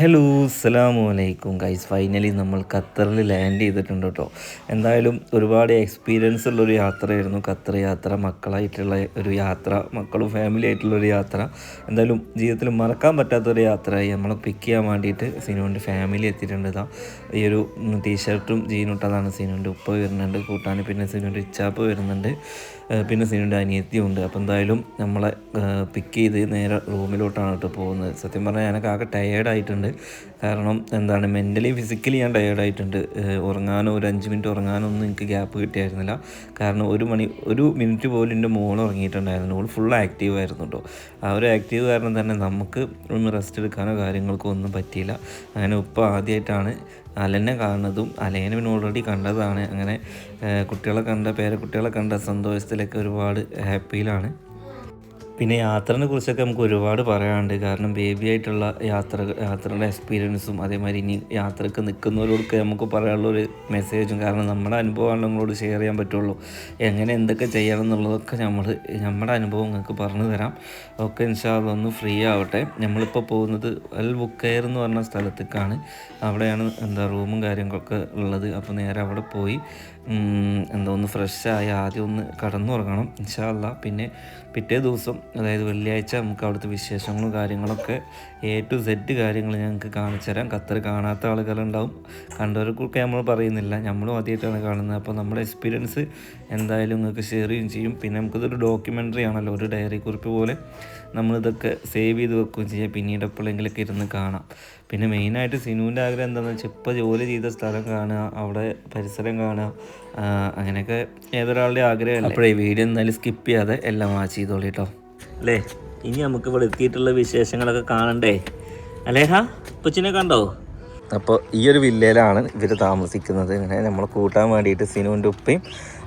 Hello അസ്സാമു അലൈക്കും. Guys finally നമ്മൾ ഖത്തറിൽ ലാൻഡ് ചെയ്തിട്ടുണ്ട് കേട്ടോ. എന്തായാലും ഒരുപാട് എക്സ്പീരിയൻസ് ഉള്ളൊരു യാത്രയായിരുന്നു. ഖത്തർ യാത്ര മക്കളായിട്ടുള്ള ഒരു യാത്ര മക്കളും ഫാമിലി ആയിട്ടുള്ള ഒരു യാത്ര. എന്തായാലും ജീവിതത്തിൽ മറക്കാൻ പറ്റാത്തൊരു യാത്രയായി. നമ്മളെ പിക്ക് ചെയ്യാൻ വേണ്ടിയിട്ട് സീനുവിന്റെ ഫാമിലി എത്തിയിട്ടുണ്ട് ഇതാ. ഈ ഒരു ടീഷർട്ടും ജീനുട്ടതാണ് സീനുവിന്റെ ഉപ്പ് വരുന്നുണ്ട്. കൂട്ടാൻ പിന്നെ സീനുവിന്റെ ഇച്ചാപ്പ് വരുന്നുണ്ട്. പിന്നെ സിനുവിന്റെ അനിയത്തിയുണ്ട്. അപ്പോൾ എന്തായാലും നമ്മളെ പിക്ക് ചെയ്ത് നേരെ റൂമിലോട്ടാണ് കേട്ടോ പോകുന്നത്. സത്യം പറഞ്ഞാൽ ഞാനൊക്കെ ആകെ ടയേർഡായിട്ടുണ്ട് കാരണം എന്താണ് മെന്റലി ഫിസിക്കലി ഞാൻ ടയേർഡായിട്ടുണ്ട് ഉറങ്ങാനോ ഒരു അഞ്ച് മിനിറ്റ് ഉറങ്ങാനോ ഒന്നും എനിക്ക് ഗ്യാപ്പ് കിട്ടിയായിരുന്നില്ല. കാരണം ഒരു മണി ഒരു മിനിറ്റ് പോലും എന്റെ മോൾ ഉറങ്ങിയിട്ടുണ്ടായിരുന്നു ഓൾ ഫുൾ ആക്റ്റീവ് ആയിരുന്നു കേട്ടോ. ആ ഒരു ആക്റ്റീവ് കാരണം തന്നെ നമുക്ക് ഒന്ന് റെസ്റ്റ് എടുക്കാനോ കാര്യങ്ങൾക്കോ ഒന്നും പറ്റിയില്ല. അങ്ങനെ ഇപ്പോൾ ആദ്യമായിട്ടാണ് അലനെ കാണുന്നതും അലേനെ പിന്നെ ഓൾറെഡി കണ്ടതാണ്. അങ്ങനെ കുട്ടികളെ കണ്ട പേരക്കുട്ടികളെ കണ്ട സന്തോഷത്തിലൊക്കെ ഒരുപാട് ഹാപ്പിയിലാണ് പിന്നെ യാത്രനെ കുറിച്ചൊക്കെ നമുക്ക് ഒരുപാട് പറയാനുണ്ട്. കാരണം ബേബി ആയിട്ടുള്ള യാത്ര യാത്രയുടെ എക്സ്പീരിയൻസും അതേമാതിരി ഇനി യാത്രയ്ക്ക് നിൽക്കുന്നവരോടൊക്കെ നമുക്ക് പറയാനുള്ള ഒരു മെസ്സേജും കാരണം നമ്മുടെ അനുഭവമാണ് നമ്മളോട് ഷെയർ ചെയ്യാൻ പറ്റുള്ളൂ. എങ്ങനെ എന്തൊക്കെ ചെയ്യണം എന്നുള്ളതൊക്കെ നമ്മൾ നമ്മുടെ അനുഭവം നിങ്ങൾക്ക് പറഞ്ഞു തരാം. ഒക്കെ ഇൻഷാല്ല ഒന്ന് ഫ്രീ ആവട്ടെ. നമ്മളിപ്പോൾ പോകുന്നത് അൽ ബുക്കയർ എന്ന് പറഞ്ഞ സ്ഥലത്തേക്കാണ്. അവിടെയാണ് എന്താ റൂമും കാര്യങ്ങളൊക്കെ ഉള്ളത്. അപ്പോൾ നേരെ അവിടെ പോയി എന്താ ഒന്ന് ഫ്രഷായി ആദ്യം ഒന്ന് കടന്നുറങ്ങണം. ഇൻഷാല്ല പിന്നെ പിറ്റേ ദിവസം അതായത് വെള്ളിയാഴ്ച നമുക്ക് അവിടുത്തെ വിശേഷങ്ങളും കാര്യങ്ങളൊക്കെ എ ടു സെഡ് കാര്യങ്ങൾ ഞങ്ങൾക്ക് കാണിച്ചു തരാം. ഖത്തർ കാണാത്ത ആളുകളുണ്ടാവും. കണ്ടവർക്കൊക്കെ നമ്മൾ പറയുന്നില്ല. നമ്മളും ആദ്യമായിട്ടാണ് കാണുന്നത്. അപ്പോൾ നമ്മുടെ എക്സ്പീരിയൻസ് എന്തായാലും നിങ്ങൾക്ക് ഷെയർ ചെയ്യുകയും ചെയ്യും. പിന്നെ നമുക്കിതൊരു ഡോക്യുമെന്ററി ആണല്ലോ. ഒരു ഡയറി കുറിപ്പ് പോലെ നമ്മളിതൊക്കെ സേവ് ചെയ്ത് വെക്കുകയും ചെയ്യാം. പിന്നീട് എപ്പോഴെങ്കിലൊക്കെ ഇരുന്ന് കാണാം. പിന്നെ മെയിനായിട്ട് സിനുവിന്റെ ആഗ്രഹം എന്താണെന്ന് വെച്ചാൽ ഇപ്പോൾ ജോലി ചെയ്ത സ്ഥലം കാണുക അവിടെ പരിസരം കാണുക അങ്ങനെയൊക്കെ ഏതൊരാളുടെ ആഗ്രഹമല്ല? അപ്പോഴേ വീഡിയോ എന്തായാലും സ്കിപ്പ് ചെയ്യാതെ എല്ലാം വാച്ച് ചെയ്തോളൂ കേട്ടോ അല്ലേ? ഇനി നമുക്ക് ഇവിടെ എത്തിയിട്ടുള്ള വിശേഷങ്ങളൊക്കെ കാണണ്ടേ? അലേഹ കൊച്ചിനെ കണ്ടോ? അപ്പോൾ ഈ ഒരു വില്ലയിലാണ് ഇവർ താമസിക്കുന്നത്. ഇങ്ങനെ നമ്മൾ കൂട്ടാൻ വേണ്ടിയിട്ട് സിനുവിന്റെ ഉപ്പയും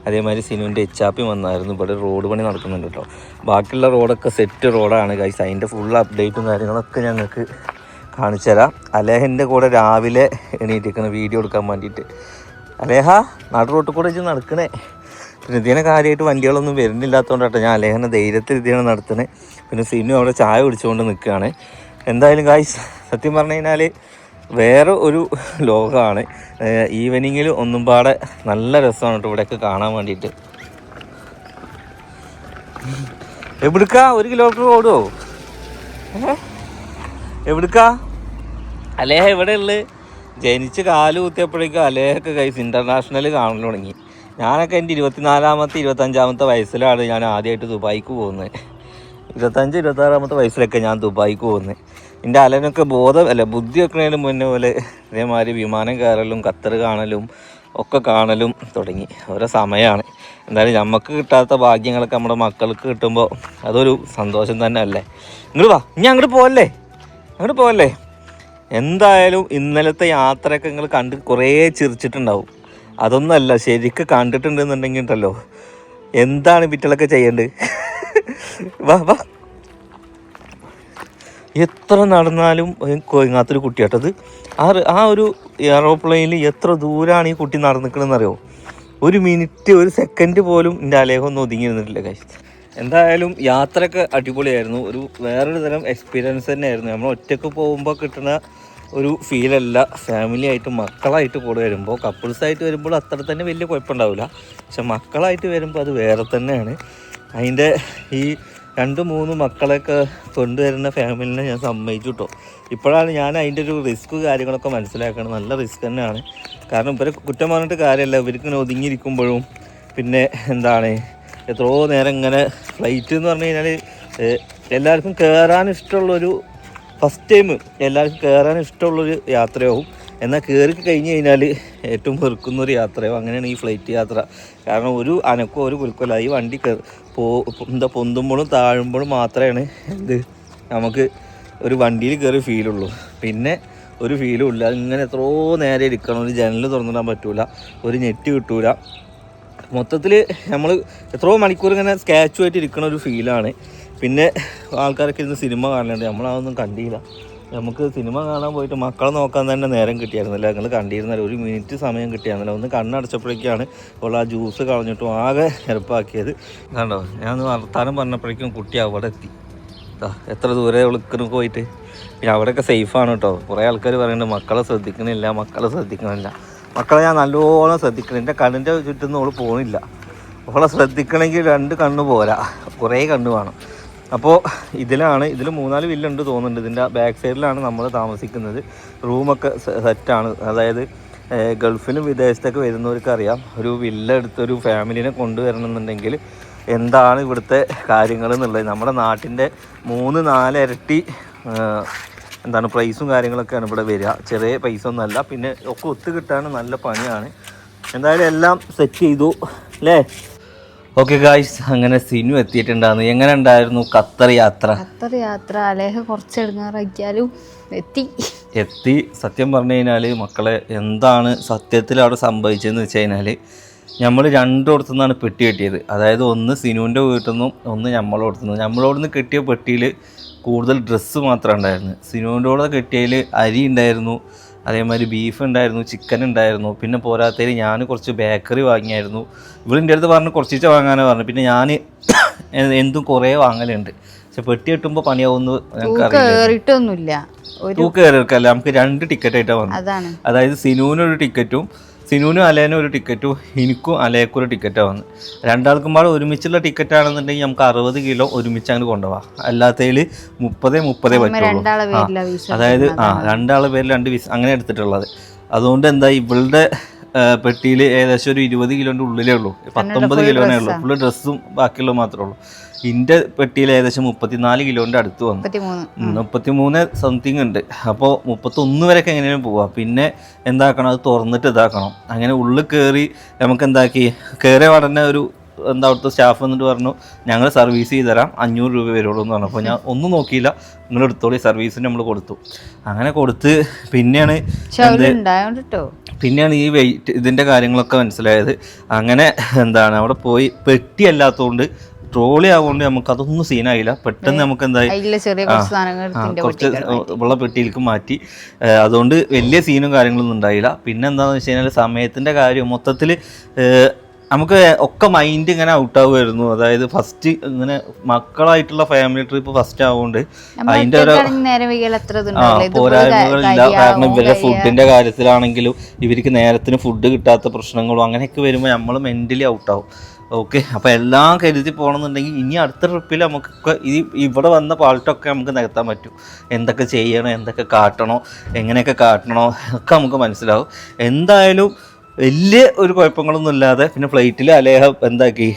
അതേമാതിരി സിനുവിന്റെ എച്ചാപ്പി വന്നായിരുന്നു. ഇവിടെ റോഡ് പണി നടക്കുന്നുണ്ട് കേട്ടോ. ബാക്കിയുള്ള റോഡൊക്കെ സെറ്റ് റോഡാണ് ഗൈസ് അതിന്റെ ഫുൾ അപ്ഡേറ്റും കാര്യങ്ങളൊക്കെ ഞങ്ങൾക്ക് കാണിച്ചു തരാം. അലേഹന്റെ കൂടെ രാവിലെ എണീറ്റിരിക്കുന്ന വീഡിയോ എടുക്കാൻ വേണ്ടിയിട്ട്. അലേഹ നാട്ടു റോട്ടിൽ കൂടെ വെച്ച് നടക്കണേ. പിന്നെ ഇതിനെ കാര്യമായിട്ട് വണ്ടികളൊന്നും വരുന്നില്ലാത്തതുകൊണ്ടാട്ടോ ഞാൻ അലേഹനെ ധൈര്യത്തിൽ ഇതിനെ നടത്തുന്നത് പിന്നെ സിനു അവിടെ ചായ കുടിച്ചുകൊണ്ട് നിൽക്കുകയാണ് എന്തായാലും ഗായ്സ് സത്യം പറഞ്ഞു കഴിഞ്ഞാൽ വേറെ ഒരു ലോകമാണ്. ഈവനിങ്ങിൽ ഒന്നും പാടെ നല്ല രസമാണ് കേട്ടോ ഇവിടെയൊക്കെ കാണാൻ വേണ്ടിയിട്ട്. എവിടുക്കാ? ഒരു കിലോമീറ്റർ ഓടുമോ? എവിടുക്കാ? അലേഹ എവിടെ ഉള്ളത് ജനിച്ച് കാൽ കുത്തിയപ്പോഴേക്കും അലേഹൊക്കെ കൈസ് ഇന്റർനാഷണൽ കാണൽ തുടങ്ങി. ഞാനൊക്കെ എന്റെ ഇരുപത്തിനാലാമത്തെ ഇരുപത്തഞ്ചാമത്തെ വയസ്സിലാണ് ഞാൻ ആദ്യമായിട്ട് ദുബായിക്ക് പോകുന്നത്. ഇരുപത്തഞ്ച് ഇരുപത്താറാമത്തെ വയസ്സിലൊക്കെ ഞാൻ ദുബായിക്ക് പോകുന്നത്. എന്റെ അലനൊക്കെ ബോധം അല്ല ബുദ്ധി വെക്കണതിന് മുന്നേ പോലെ ഇതേമാതിരി വിമാനം കയറലും ഖത്തർ കാണലും ഒക്കെ കാണലും തുടങ്ങി. ഓരോ സമയമാണ്. എന്തായാലും നമുക്ക് കിട്ടാത്ത ഭാഗ്യങ്ങളൊക്കെ നമ്മുടെ മക്കൾക്ക് കിട്ടുമ്പോൾ അതൊരു സന്തോഷം തന്നെ അല്ലേ ഇങ്ങോട്ട് വാ ഇനി അങ്ങോട്ട് പോവല്ലേ? അങ്ങോട്ട് പോവല്ലേ? എന്തായാലും ഇന്നലത്തെ യാത്രയൊക്കെ നിങ്ങൾ കണ്ട് കുറേ ചിരിച്ചിട്ടുണ്ടാവും. അതൊന്നല്ല ശരിക്ക് കണ്ടിട്ടുണ്ടെന്നുണ്ടെങ്കിൽ ഉണ്ടല്ലോ എന്താണ് വിറ്റലൊക്കെ ചെയ്യേണ്ടത്? വാ വാ. എത്ര നടന്നാലും കൊയങ്ങാത്തൊരു കുട്ടിയാട്ടത് ആ ആ ഒരു എയറോപ്ലെയിനിൽ എത്ര ദൂരമാണ് ഈ കുട്ടി നടന്നിക്കണമെന്ന് അറിയോ ഒരു മിനിറ്റ് ഒരു സെക്കൻഡ് പോലും എന്റെ അലേഹം ഒന്നും ഒതുങ്ങിയിരുന്നിട്ടില്ല കാശ് എന്തായാലും യാത്രയൊക്കെ അടിപൊളിയായിരുന്നു. ഒരു വേറൊരു തരം എക്സ്പീരിയൻസ് തന്നെയായിരുന്നു. നമ്മൾ ഒറ്റയ്ക്ക് പോകുമ്പോൾ കിട്ടുന്ന ഒരു ഫീലല്ല ഫാമിലി ആയിട്ട് മക്കളായിട്ട് കൂടെ വരുമ്പോൾ കപ്പിൾസായിട്ട് വരുമ്പോൾ അത്ര തന്നെ വലിയ കുഴപ്പമുണ്ടാവില്ല പക്ഷെ മക്കളായിട്ട് വരുമ്പോൾ അത് വേറെ തന്നെയാണ്. അതിന്റെ ഈ രണ്ട് മൂന്ന് മക്കളെയൊക്കെ കൊണ്ടുവരുന്ന ഫാമിലിനെ ഞാൻ സമ്മതിച്ചു കേട്ടോ ഇപ്പോഴാണ് ഞാൻ അതിന്റെ ഒരു റിസ്ക് കാര്യങ്ങളൊക്കെ മനസ്സിലാക്കണം നല്ല റിസ്ക് തന്നെയാണ്. കാരണം ഇവരെ കുറ്റം പറഞ്ഞിട്ട് കാര്യമല്ല. ഇവർക്ക് ഒതുങ്ങിയിരിക്കുമ്പോഴും പിന്നെ എന്താണ് എത്രയോ നേരം ഇങ്ങനെ ഫ്ലൈറ്റ് എന്ന് പറഞ്ഞു കഴിഞ്ഞാൽ എല്ലാവർക്കും കയറാൻ ഇഷ്ടമുള്ളൊരു ഫസ്റ്റ് ടൈം എല്ലാവർക്കും കയറാൻ ഇഷ്ടമുള്ളൊരു യാത്രയാവും. എന്നാൽ കയറി കഴിഞ്ഞ് കഴിഞ്ഞാൽ ഏറ്റവും വെറുക്കുന്ന ഒരു യാത്രയാവും. അങ്ങനെയാണ് ഈ ഫ്ലൈറ്റ് യാത്ര. കാരണം ഒരു അനക്കോ ഒരു കുലുക്കല്ല ഈ വണ്ടി പോ എന്താ പൊന്തുമ്പോഴും താഴുമ്പോഴും മാത്രമാണ് എന്ത് നമുക്ക് ഒരു വണ്ടിയിൽ കയറി ഫീലുള്ളൂ പിന്നെ ഒരു ഫീലും ഇല്ല. ഇങ്ങനെ എത്രയോ നേരെ ഇരിക്കണം. ഒരു ജനൽ തുറന്നിടാൻ പറ്റൂല. ഒരു നെറ്റ് കിട്ടൂല. മൊത്തത്തിൽ നമ്മൾ എത്രയോ മണിക്കൂർ ഇങ്ങനെ സ്കാച്ചുമായിട്ട് ഇരിക്കണ ഒരു ഫീലാണ് പിന്നെ ആൾക്കാരൊക്കെ ഇരുന്ന് സിനിമ കാണലുണ്ട്. നമ്മളതൊന്നും കണ്ടില്ല. നമുക്ക് സിനിമ കാണാൻ പോയിട്ട് മക്കളെ നോക്കാൻ തന്നെ നേരം കിട്ടിയായിരുന്നില്ല. ഞങ്ങൾ കണ്ടിരുന്നില്ല ഒരു മിനിറ്റ് സമയം കിട്ടിയായിരുന്നില്ല. ഒന്ന് കണ്ണടച്ചപ്പോഴേക്കാണ് അപ്പോൾ ആ ജ്യൂസ് കളഞ്ഞിട്ടും ആകെ എളുപ്പമാക്കിയത് കണ്ടോ? ഞാൻ വർത്താനം പറഞ്ഞപ്പോഴേക്കും കുട്ടി അവിടെ എത്തി. എത്ര ദൂരെ വിളിക്കുന്നു പോയിട്ട്. പിന്നെ അവിടെയൊക്കെ സേഫാണ് കേട്ടോ കുറേ ആൾക്കാർ പറയുന്നുണ്ട് മക്കളെ ശ്രദ്ധിക്കണില്ല മക്കളെ ശ്രദ്ധിക്കണില്ല മക്കളെ ഞാൻ നല്ലോണം ശ്രദ്ധിക്കണം എന്റെ കണ്ണിന്റെ ചുറ്റും ഓൾ പോണില്ല. അവളെ ശ്രദ്ധിക്കണമെങ്കിൽ രണ്ട് കണ്ണ് പോരാ. കുറേ കണ്ണ് വേണം. അപ്പോൾ ഇതിലാണ് ഇതിൽ മൂന്നാൽ വില്ലുണ്ട് തോന്നുന്നുണ്ട്. ഇതിന്റെ ബാക്ക് സൈഡിലാണ് നമ്മൾ താമസിക്കുന്നത്. റൂമൊക്കെ സെറ്റാണ്. അതായത് ഗൾഫിലും വിദേശത്തൊക്കെ വരുന്നവർക്ക് അറിയാം ഒരു വില്ല എടുത്തൊരു ഫാമിലിനെ കൊണ്ടുവരണമെന്നുണ്ടെങ്കിൽ എന്താണ് ഇവിടുത്തെ കാര്യങ്ങൾ എന്നുള്ളത്. നമ്മുടെ നാട്ടിന്റെ മൂന്ന് നാല് ഇരട്ടി എന്താണ് പ്രൈസും കാര്യങ്ങളൊക്കെയാണ് ഇവിടെ വരിക. ചെറിയ പൈസ ഒന്നുമല്ല പിന്നെ ഒക്കെ ഒത്തു കിട്ടാൻ നല്ല പണിയാണ്. എന്തായാലും എല്ലാം സെറ്റ് ചെയ്തു അല്ലേ ഓക്കെ ഗായ്സ് അങ്ങനെ സിനു എത്തിയിട്ടുണ്ടായിരുന്നു. എങ്ങനെ ഉണ്ടായിരുന്നു ഖത്തർ യാത്ര? ഖത്തർ യാത്ര അലേഹ കുറച്ച് എടുങ്ങാറാക്കിയാലും എത്തി. എത്തി. സത്യം പറഞ്ഞു കഴിഞ്ഞാൽ മക്കളെ എന്താണ് സത്യത്തിൽ അവിടെ സംഭവിച്ചതെന്ന് വെച്ച് കഴിഞ്ഞാൽ നമ്മൾ രണ്ടിടത്തു നിന്നാണ് പെട്ടി കെട്ടിയത്. അതായത് ഒന്ന് സിനുവിന്റെ വീട്ടിൽ നിന്നും ഒന്ന് നമ്മളോടത്തു നിന്നും. നമ്മളോടുന്ന് കിട്ടിയ കെട്ടിയ പെട്ടിയിൽ കൂടുതൽ ഡ്രസ്സ് മാത്രമേ ഉണ്ടായിരുന്നു. സിനുവിന്റെ കൂടെ കെട്ടിയതിൽ അരി ഉണ്ടായിരുന്നു. അതേമാതിരി ബീഫ് ഉണ്ടായിരുന്നു ചിക്കൻ ഉണ്ടായിരുന്നു പിന്നെ പോരാത്തതിൽ ഞാൻ കുറച്ച് ബേക്കറി വാങ്ങിയായിരുന്നു. ഇവളിന്റെ അടുത്ത് പറഞ്ഞ് കുറച്ചിച്ച വാങ്ങാനാണ് പറഞ്ഞു. പിന്നെ ഞാൻ എന്തും കുറേ വാങ്ങലുണ്ട്. പക്ഷെ പെട്ടി കെട്ടുമ്പോൾ പണിയാവുന്നു ഞങ്ങൾക്ക് അറിയില്ല കേറിയിട്ടൊന്നുമില്ല. ഒരു തൂക്ക് കയറി നമുക്ക് രണ്ട് ടിക്കറ്റ് ആയിട്ടാണ് വന്നത്. അതായത് സിനുവിനൊരു ടിക്കറ്റും സിനുവിനും അലേനും ഒരു ടിക്കറ്റും എനിക്കും അലേക്കും ഒരു ടിക്കറ്റാണ് വന്നത് രണ്ടാൾക്കും പാടെ ഒരുമിച്ചുള്ള ടിക്കറ്റ് ആണെന്നുണ്ടെങ്കിൽ നമുക്ക് അറുപത് കിലോ ഒരുമിച്ച് അങ്ങനെ കൊണ്ടുപോകാം അല്ലാത്തതിൽ മുപ്പതേ മുപ്പതേ പറ്റുള്ളൂ. അതായത് ആ രണ്ടാളെ പേരിൽ രണ്ട് വിസ അങ്ങനെ എടുത്തിട്ടുള്ളത്. അതുകൊണ്ട് എന്താ ഇവളുടെ പെട്ടിയിൽ ഏകദേശം ഒരു ഇരുപത് കിലോന്റെ ഉള്ളിലേ ഉള്ളൂ. പത്തൊമ്പത് കിലോനേ ഉള്ളൂ. ഫുള്ള് ഡ്രസ്സും ബാക്കിയുള്ളത് മാത്രമേ ഉള്ളൂ. ഇന്റെ പെട്ടിയിൽ ഏകദേശം മുപ്പത്തിനാല് കിലോന്റെ അടുത്ത് വന്നു. മുപ്പത്തിമൂന്ന്. സംതിങ് ഉണ്ട്. അപ്പോൾ മുപ്പത്തൊന്ന് വരെയൊക്കെ എങ്ങനെയും പോവാം. പിന്നെ എന്താക്കണം? അത് തുറന്നിട്ട് ഇതാക്കണം. അങ്ങനെ ഉള്ളിൽ കയറി നമുക്ക് എന്താക്കി? കയറിയ ഉടനെ ഒരു എന്താ അവിടുത്തെ സ്റ്റാഫ് എന്നിട്ട് പറഞ്ഞു ഞങ്ങൾ സർവീസ് ചെയ്ത് തരാം അഞ്ഞൂറ് രൂപ വരുള്ളൂ എന്ന് പറഞ്ഞു. അപ്പോൾ ഞാൻ ഒന്നും നോക്കിയില്ല. നിങ്ങൾ എടുത്തോളി. സർവീസിന് നമ്മൾ കൊടുത്തു. അങ്ങനെ കൊടുത്ത് പിന്നെയാണ് പിന്നെയാണ് ഈ വെയിറ്റ് ഇതിന്റെ കാര്യങ്ങളൊക്കെ മനസ്സിലായത്. അങ്ങനെ എന്താണ്? അവിടെ പോയി. പെട്ടി അല്ലാത്തതുകൊണ്ട് ട്രോളി ആവുകൊണ്ട് നമുക്ക് അതൊന്നും സീനായില്ല പെട്ടെന്ന് നമുക്ക് എന്തായി കുറച്ച് ഉള്ള പെട്ടിയിലേക്ക് മാറ്റി. അതുകൊണ്ട് വലിയ സീനും കാര്യങ്ങളൊന്നും ഉണ്ടായില്ല. പിന്നെ എന്താണെന്ന് വെച്ച് കഴിഞ്ഞാൽ സമയത്തിന്റെ കാര്യം മൊത്തത്തിൽ നമുക്ക് ഒക്കെ മൈൻഡ് ഇങ്ങനെ ഔട്ട് ആവുമായിരുന്നു അതായത് ഫസ്റ്റ് ഇങ്ങനെ മക്കളായിട്ടുള്ള ഫാമിലി ട്രിപ്പ് ഫസ്റ്റ് ആവുകൊണ്ട് അതിന്റെ ഒരു പോരായ്മകളില്ല കാരണം ഇവരുടെ ഫുഡിന്റെ കാര്യത്തിലാണെങ്കിലും ഇവർക്ക് നേരത്തിന് ഫുഡ് കിട്ടാത്ത പ്രശ്നങ്ങളും അങ്ങനെയൊക്കെ വരുമ്പോൾ നമ്മൾ മെന്റലി ഔട്ട് ഔട്ടാവും ഓക്കെ അപ്പോൾ എല്ലാം കരുതി പോകണമെന്നുണ്ടെങ്കിൽ ഇനി അടുത്ത ട്രിപ്പിൽ നമുക്ക് ഈ ഇവിടെ വന്ന പാൾട്ടൊക്കെ നമുക്ക് നികത്താൻ പറ്റും. എന്തൊക്കെ ചെയ്യണം എന്തൊക്കെ കാട്ടണോ എങ്ങനെയൊക്കെ കാട്ടണോ ഒക്കെ നമുക്ക് മനസ്സിലാവും. എന്തായാലും വലിയ ഒരു കുഴപ്പങ്ങളൊന്നും ഇല്ലാതെ പിന്നെ ഫ്ലൈറ്റിൽ അലേഹ എന്താക്കി?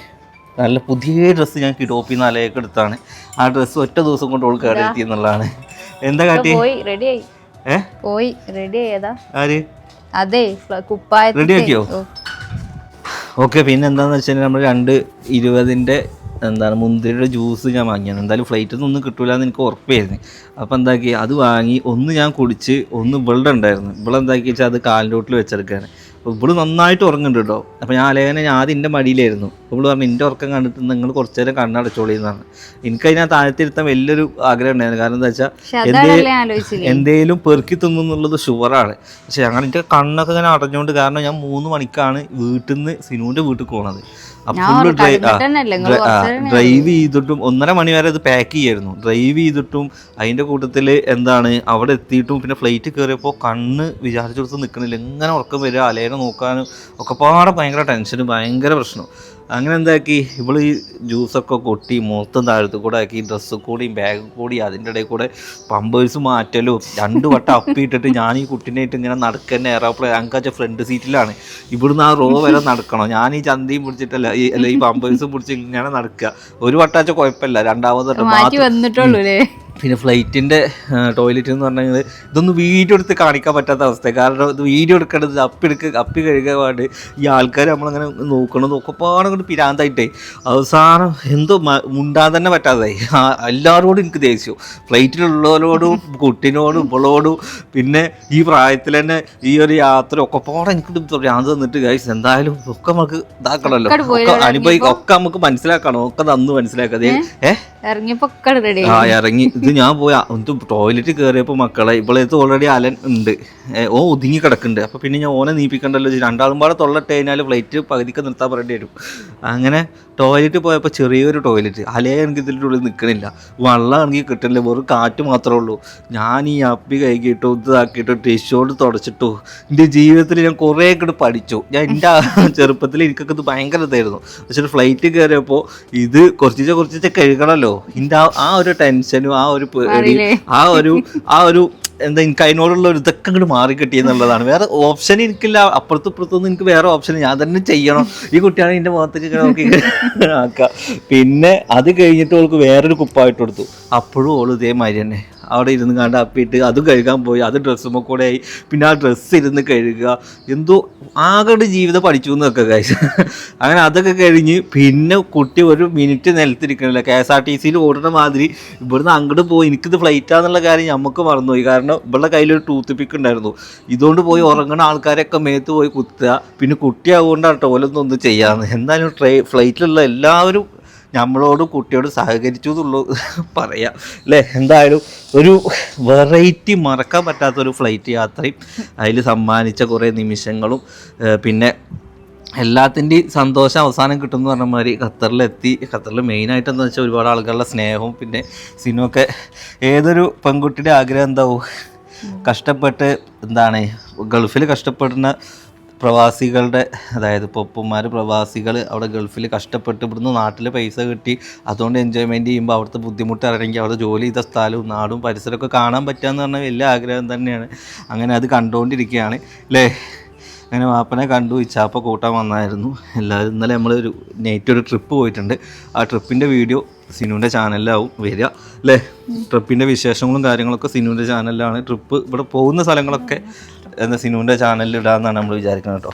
നല്ല പുതിയ ഡ്രസ്സ് ഞാൻ കിടോപ്പിൽ നിന്ന് അലയൊക്കെ എടുത്താണ്. ആ ഡ്രസ്സ് ഒറ്റ ദിവസം കൊണ്ട് ഓൾ കേടെത്തി എന്നുള്ളതാണ്. എന്താ കാട്ടി? പോയി റെഡി പോയി റെഡി ആയതാ ആര്? അതെ കുപ്പായ റെഡി ആക്കിയോ? ഓക്കെ പിന്നെ എന്താണെന്ന് വെച്ചാൽ നമ്മൾ രണ്ട് ഇരുപതിന്റെ എന്താണ് മുന്തിരിയുടെ ജ്യൂസ് ഞാൻ വാങ്ങിയാണ്. എന്തായാലും ഫ്ലൈറ്റിൽ നിന്നൊന്നും കിട്ടൂല എന്ന് എനിക്ക് ഉറപ്പായിരുന്നു. അപ്പോൾ എന്താക്കി അത് വാങ്ങി ഒന്ന് ഞാൻ കുടിച്ച് ഒന്ന് ഇവളുടെ ഉണ്ടായിരുന്നു. ഇവളെന്താക്കി വെച്ചാൽ അത് കാലിന്റെ വീട്ടിൽ വെച്ചെടുക്കുകയാണ് ഇവൾ നന്നായിട്ട് ഉറങ്ങുന്നുണ്ട് കേട്ടോ. അപ്പോൾ ഞാൻ അലേഖനെ ഞാൻ ആദ്യം എന്റെ മടിയിലായിരുന്നു. ഇവൾ പറഞ്ഞു എന്റെ ഉറക്കം കണ്ടിട്ട് നിങ്ങൾ കുറച്ചു നേരം കണ്ണടച്ചോളി പറഞ്ഞു. എനിക്കതിനാ താഴ്ത്തിരുത്താൻ വലിയൊരു ആഗ്രഹം ഉണ്ടായിരുന്നു. കാരണം എന്താ വെച്ചാൽ എന്തേലും പെറുക്കി തിന്നു എന്നുള്ളത് ഷുവറാണ്. പക്ഷെ ഞങ്ങൾ എന്റെ കണ്ണൊക്കെ ഇങ്ങനെ അടഞ്ഞുകൊണ്ട് കാരണം ഞാൻ മൂന്ന് മണിക്കാണ് വീട്ടിൽ നിന്ന് സിനുവിന്റെ വീട്ടിൽ ഫുള്ള് ഡ്രൈവ് ചെയ്തിട്ടും ഒന്നര മണി വരെ അത് പാക്ക് ചെയ്യായിരുന്നു. ഡ്രൈവ് ചെയ്തിട്ടും അതിന്റെ കൂട്ടത്തിൽ എന്താണ് അവിടെ എത്തിയിട്ടും പിന്നെ ഫ്ലൈറ്റ് കയറിയപ്പോൾ കണ്ണ് വിചാരിച്ചെടുത്ത് നിൽക്കണില്ല എങ്ങനെ ഉറക്കം വരിക അലേനെ നോക്കാനും ഒക്കെ പാടെ ഭയങ്കര ടെൻഷനും ഭയങ്കര പ്രശ്നം അങ്ങനെ എന്താക്കി? ഇവൾ ഈ ജ്യൂസൊക്കെ കൊട്ടി മൊത്തം താഴത്ത് കൂടെ ആക്കി ഡ്രസ്സ് കൂടിയും ബാഗ് കൂടി അതിന്റെ ഇടയിൽ കൂടെ പമ്പേഴ്സ് മാറ്റലും രണ്ട് വട്ടം അപ്പിയിട്ടിട്ട് ഞാൻ ഈ കുട്ടീനായിട്ട് ഇങ്ങനെ നടക്കുന്ന എയറോപ്ലെയിൻ ഞങ്ങൾക്ക് ഫ്രണ്ട് സീറ്റിലാണ് ഇവിടുന്ന് ആ റോ വരെ നടക്കണം. ഞാൻ ഈ ചന്തയും പിടിച്ചിട്ടല്ല ഈ അല്ല ഈ പമ്പേഴ്സും പിടിച്ച് ഇങ്ങനെ നടക്കുക ഒരു വട്ടാച്ച കുഴപ്പമില്ല. രണ്ടാമത് വട്ടം മാറ്റി വന്നിട്ടുള്ളൂ പിന്നെ ഫ്ലൈറ്റിന്റെ ടോയ്ലറ്റ് എന്ന് പറഞ്ഞാൽ ഇതൊന്നും വീഡിയോ എടുത്ത് കാണിക്കാൻ പറ്റാത്ത അവസ്ഥ കാരണം ഇത് വീഡിയോ എടുക്കേണ്ടത് അപ്പി എടുക്കുക അപ്പി കഴുകാൻ പാട് ഈ ആൾക്കാർ നമ്മളങ്ങനെ നോക്കണം ഒക്കെ പാടെ കൊണ്ട് പിരാന്തായിട്ടേ. അവസാനം എന്തോ മുണ്ടാൻ തന്നെ പറ്റാതായി. ആ, എല്ലാവരോടും എനിക്ക് ദേഷ്യം. ഫ്ലൈറ്റിലുള്ളവരോടും കുട്ടിനോടും ഇവളോടും പിന്നെ ഈ പ്രായത്തിൽ തന്നെ ഈ ഒരു യാത്ര ഒക്കെ പാടെ എനിക്ക് ഭ്രാന്ത് തന്നിട്ട് കഴിച്ചു എന്തായാലും ഒക്കെ നമുക്ക് ഇതാക്കണമല്ലോ ഒക്കെ അനുഭവിക്കാം ഒക്കെ നമുക്ക് മനസ്സിലാക്കണം. ഒക്കെ തന്നു മനസ്സിലാക്കാതെ. ഏഹ് ഇറങ്ങി ആ ഇറങ്ങി. ഇത് ഞാൻ പോയി എന്ത് ടോയ്ലറ്റ് കയറിയപ്പോൾ മക്കളെ ഇവളേത്ത് ഓൾറെഡി അലൻ ഉണ്ട്. ഓ ഒതുങ്ങി കിടക്കുന്നുണ്ട്. അപ്പോൾ പിന്നെ ഞാൻ ഓനെ നീപ്പിക്കണ്ടല്ലോ രണ്ടാളും പാടെ തൊള്ളട്ട് കഴിഞ്ഞാൽ ഫ്ലൈറ്റ് പകുതിക്ക് നിർത്താൻ പറയേണ്ടി വരും. അങ്ങനെ ടോയ്ലറ്റ് പോയപ്പോൾ ചെറിയൊരു ടോയ്ലറ്റ് അലയെ എനിക്ക് ഇതിന്റെ ഉള്ളിൽ നിൽക്കണില്ല വെള്ളമാണെങ്കിൽ കിട്ടണില്ല വെറും കാറ്റ് മാത്രമേ ഉള്ളൂ. ഞാൻ ഈ അപ്പി കൈകിട്ടോ ഇതാക്കിയിട്ടോ ടിഷ്യൂട്ട് തുടച്ചിട്ടു എന്റെ ജീവിതത്തിൽ ഞാൻ കുറേ കൂടെ പഠിച്ചു. ഞാൻ എന്റെ ചെറുപ്പത്തിൽ എനിക്കൊക്കെ ഇത് ഭയങ്കര ഇതായിരുന്നു. പക്ഷേ ഫ്ലൈറ്റ് കയറിയപ്പോൾ ഇത് കുറച്ചിച്ച കുറച്ചിച്ച കഴുകണമല്ലോ എന്റെ ആ ഒരു ടെൻഷനും ആ ഒരു ആ ഒരു ആ ഒരു എന്താ എനിക്ക് അതിനോടുള്ള ഒരു ഇതൊക്കെ അങ്ങോട്ട് മാറി കിട്ടിയെന്നുള്ളതാണ് വേറെ ഓപ്ഷൻ എനിക്കില്ല. അപ്പുറത്തും ഇപ്പുറത്തൊന്നും എനിക്ക് വേറെ ഓപ്ഷൻ ഞാൻ തന്നെ ചെയ്യണം. ഈ കുട്ടിയാണ് എന്റെ മുഖത്തേക്ക് നോക്കി ആക്കുക. പിന്നെ അത് കഴിഞ്ഞിട്ട് അവൾക്ക് വേറൊരു കുപ്പായിട്ട് കൊടുത്തു. അപ്പോഴും ഓൾ ഇതേമാതിരി തന്നെ. അവിടെ ഇരുന്ന് കണ്ട് അപ്പിയിട്ട് അത് കഴുകാൻ പോയി. അത് ഡ്രസ്സുമ്പോൾ കൂടെ ആയി. പിന്നെ ആ ഡ്രസ്സ് ഇരുന്ന് കഴുകുക. എന്തോ ആകെ ജീവിതം പഠിച്ചു എന്നൊക്കെ കഴിച്ചു അങ്ങനെ അതൊക്കെ കഴിഞ്ഞ് പിന്നെ കുട്ടി ഒരു മിനിറ്റ് നിലത്തിരിക്കണില്ല. കെ എസ് ആർ ടി സിയിൽ ഓടുന്ന മാതിരി ഇവിടുന്ന് അങ്ങോട്ട് പോയി. എനിക്കിത് ഫ്ലൈറ്റാന്നുള്ള കാര്യം നമുക്ക് മറന്നുപോയി. കാരണം ഇവളുടെ കയ്യിലൊരു ടൂത്ത് പിക്ക് ഉണ്ടായിരുന്നു. ഇതുകൊണ്ട് പോയി ഉറങ്ങുന്ന ആൾക്കാരൊക്കെ മേത്ത് പോയി കുത്തുക. പിന്നെ കുട്ടിയാവുകൊണ്ടാണ് ടോലൊന്നും ഒന്നും ചെയ്യാമെന്ന് എന്തായാലും ട്രെയിൻ ഫ്ലൈറ്റിലുള്ള എല്ലാവരും നമ്മളോട് കുട്ടിയോട് സഹകരിച്ചു എന്നുള്ളൂ പറയാം. അല്ലേ എന്തായാലും ഒരു വെറൈറ്റി മറക്കാൻ പറ്റാത്തൊരു ഫ്ലൈറ്റ് യാത്രയും അതിൽ സമ്മാനിച്ച കുറേ നിമിഷങ്ങളും പിന്നെ എല്ലാത്തിന്റെയും സന്തോഷം അവസാനം കിട്ടുമെന്ന് പറഞ്ഞ മാതിരി ഖത്തറിലെത്തി. ഖത്തറിൽ മെയിനായിട്ട് എന്താ വെച്ചാൽ ഒരുപാട് ആൾക്കാരുടെ സ്നേഹവും പിന്നെ സിനിമയൊക്കെ ഏതൊരു പെൺകുട്ടിയുടെ ആഗ്രഹം എന്താവും? കഷ്ടപ്പെട്ട് എന്താണ്? ഗൾഫിൽ കഷ്ടപ്പെടുന്ന പ്രവാസികളുടെ അതായത് ഇപ്പോൾ ഉപ്പന്മാർ പ്രവാസികൾ അവിടെ ഗൾഫിൽ കഷ്ടപ്പെട്ട് ഇവിടുന്ന് നാട്ടിൽ പൈസ കിട്ടി. അതുകൊണ്ട് എൻജോയ്മെന്റ് ചെയ്യുമ്പോൾ അവിടുത്തെ ബുദ്ധിമുട്ട് ഇറങ്ങി അവിടെ ജോലി ചെയ്ത സ്ഥലവും നാടും പരിസരമൊക്കെ കാണാൻ പറ്റുക എന്ന് പറഞ്ഞാൽ വലിയ ആഗ്രഹം തന്നെയാണ്. അങ്ങനെ അത് കണ്ടുകൊണ്ടിരിക്കുകയാണ് അല്ലേ അങ്ങനെ വാപ്പനെ കണ്ടു ഇച്ചാപ്പ കൂട്ടാൻ വന്നായിരുന്നു. എല്ലാവരും ഇന്നലെ നമ്മൾ ഒരു നൈറ്റ് ഒരു ട്രിപ്പ് പോയിട്ടുണ്ട്. ആ ട്രിപ്പിന്റെ വീഡിയോ സിനുവിന്റെ ചാനലിലാവും വരിക. അല്ലേ ട്രിപ്പിന്റെ വിശേഷങ്ങളും കാര്യങ്ങളൊക്കെ സിനുവിന്റെ ചാനലിലാണ്. ട്രിപ്പ് ഇവിടെ പോകുന്ന സ്ഥലങ്ങളൊക്കെ എന്താ സിനുവിന്റെ ചാനലിൽ ഇടാമെന്നാണ് നമ്മൾ വിചാരിക്കുന്നത് കേട്ടോ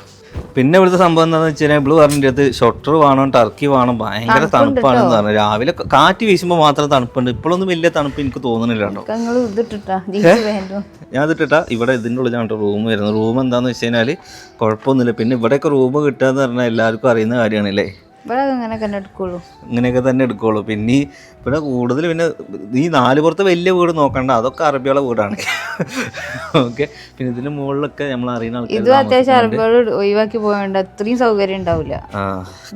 പിന്നെ ഇവിടുത്തെ സംഭവം എന്താണെന്ന് വെച്ച് കഴിഞ്ഞാൽ ബ്ലൂ പറഞ്ഞിട്ട് അത് ഷൊട്ടർ വേണം ടർക്കി വേണം ഭയങ്കര തണുപ്പാണെന്ന് പറഞ്ഞു. രാവിലെ കാറ്റ് വീശുമ്പോൾ മാത്രം തണുപ്പുണ്ട്. ഇപ്പോഴൊന്നും വലിയ തണുപ്പ് എനിക്ക് തോന്നുന്നില്ല കേട്ടോ ഇതിട്ടിട്ടാ ഞാൻ ഇതിട്ടാ ഇവിടെ ഇതിന്റെ ഉള്ളിലാണ് റൂം വരുന്നത്. റൂം എന്താണെന്ന് വെച്ച് കഴിഞ്ഞാൽ കുഴപ്പമൊന്നുമില്ല. പിന്നെ ഇവിടെയൊക്കെ റൂം കിട്ടുക എന്ന് പറഞ്ഞാൽ എല്ലാവർക്കും അറിയുന്ന കാര്യമാണല്ലേ ഇങ്ങനെയൊക്കെ തന്നെ എടുക്കുള്ളൂ. പിന്നെ പിന്നെ കൂടുതൽ പിന്നെ ഈ നാല് പുറത്ത് വലിയ വീട് നോക്കണ്ട. അതൊക്കെ അറബികളെ വീടാണ്. ഓക്കെ പിന്നെ ഇതിന് മുകളിലൊക്കെ നമ്മൾ അറിയുന്ന ഇതും ആൾക്കാർ അത്യാവശ്യം അറബികൾ ഒഴിവാക്കി പോയോണ്ട് അത്രയും സൗകര്യം ഉണ്ടാവില്ല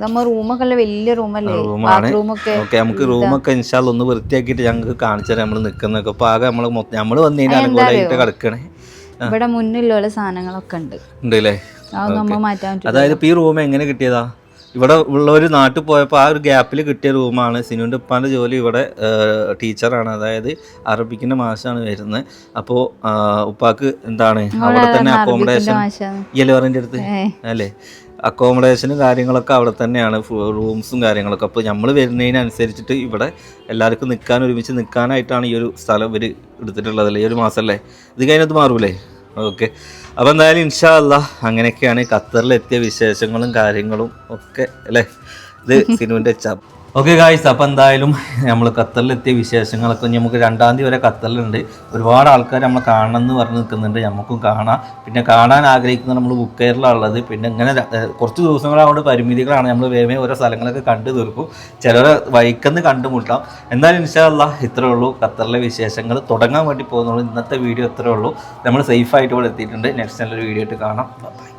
നമ്മ റൂമൊക്കെ അല്ല വലിയ റൂമല്ലേ? ബാത്റൂമൊക്കെ ഓക്കെ നമുക്ക് റൂമൊക്കെ ഇൻഷാൽ ഒന്ന് വൃത്തിയാക്കിയിട്ട് ഞങ്ങൾക്ക് കാണിച്ചു തരാം. നമ്മൾ നിൽക്കുന്നൊക്കെ അപ്പോൾ ആകെ നമ്മൾ നമ്മൾ വന്നു കഴിഞ്ഞാൽ അനുകൂലമായിട്ട് കിടക്കണേ. ഇവിടെ മുന്നിലുള്ള സാധനങ്ങളൊക്കെ ഉണ്ട്. അതായത് ഈ റൂം എങ്ങനെ കിട്ടിയതാ? ഇവിടെ ഉള്ളവർ നാട്ടിൽ പോയപ്പോൾ ആ ഒരു ഗ്യാപ്പിൽ കിട്ടിയ റൂമാണ് സിനുവിന്റെ ഉപ്പാന്റെ ജോലി ഇവിടെ ടീച്ചറാണ് അതായത് അറബിക്കിന്റെ മാഷാണ് വരുന്നത്. അപ്പോൾ ഉപ്പാക്ക് എന്താണ്? അവിടെ തന്നെ അക്കോമഡേഷൻ യെലോറിന്റെ അടുത്ത്? അല്ലേ? അക്കോമഡേഷനും കാര്യങ്ങളൊക്കെ അവിടെ തന്നെയാണ്. റൂംസും കാര്യങ്ങളൊക്കെ. അപ്പോൾ നമ്മൾ വരുന്നതിനനുസരിച്ചിട്ട് ഇവിടെ എല്ലാവർക്കും നിൽക്കാൻ ഒരുമിച്ച് നിൽക്കാനായിട്ടാണ് ഈ ഒരു സ്ഥലം ഇവർ എടുത്തിട്ടുള്ളത്. അല്ലേ? ഈ ഒരു മാസം അല്ലേ? ഇത് കഴിഞ്ഞത് മാറൂലേ? ഓക്കെ. അപ്പോൾ എന്തായാലും ഇൻഷാ അല്ല അങ്ങനെയൊക്കെയാണ് ഖത്തറിലെത്തിയ വിശേഷങ്ങളും കാര്യങ്ങളും ഒക്കെ അല്ലേ? ഇത് സിനുവിന്റെ ചപ്പ് ഓക്കെ ഗായ്സ് അപ്പോൾ എന്തായാലും നമ്മൾ ഖത്തറിലെത്തിയ വിശേഷങ്ങളൊക്കെ നമുക്ക് രണ്ടാം തീയതി വരെ ഖത്തറിലുണ്ട്. ഒരുപാട് ആൾക്കാർ നമ്മൾ കാണണം എന്ന് പറഞ്ഞ് നിൽക്കുന്നുണ്ട്. നമുക്കും കാണാം. പിന്നെ കാണാൻ ആഗ്രഹിക്കുന്ന നമ്മൾ ബുക്ക് കെയറിലുള്ളത് പിന്നെ ഇങ്ങനെ കുറച്ച് ദിവസങ്ങളവിടെ പരിമിതികളാണ് നമ്മൾ വേമേ ഓരോ സ്ഥലങ്ങളൊക്കെ കണ്ടു തീർക്കും. ചിലരെ വൈക്കന്ന് കണ്ടുമുട്ടാം. എന്നാലും ഇൻഷാല്ല ഇത്രേ ഉള്ളൂ. ഖത്തറിലെ വിശേഷങ്ങൾ തുടങ്ങാൻ വേണ്ടി പോകുന്നുള്ളൂ. ഇന്നത്തെ വീഡിയോ ഇത്രേ ഉള്ളൂ. നമ്മൾ സേഫായിട്ട് ഇവിടെ എത്തിയിട്ടുണ്ട്. നെക്സ്റ്റ് നല്ലൊരു വീഡിയോ ആയിട്ട് കാണാം. ബൈ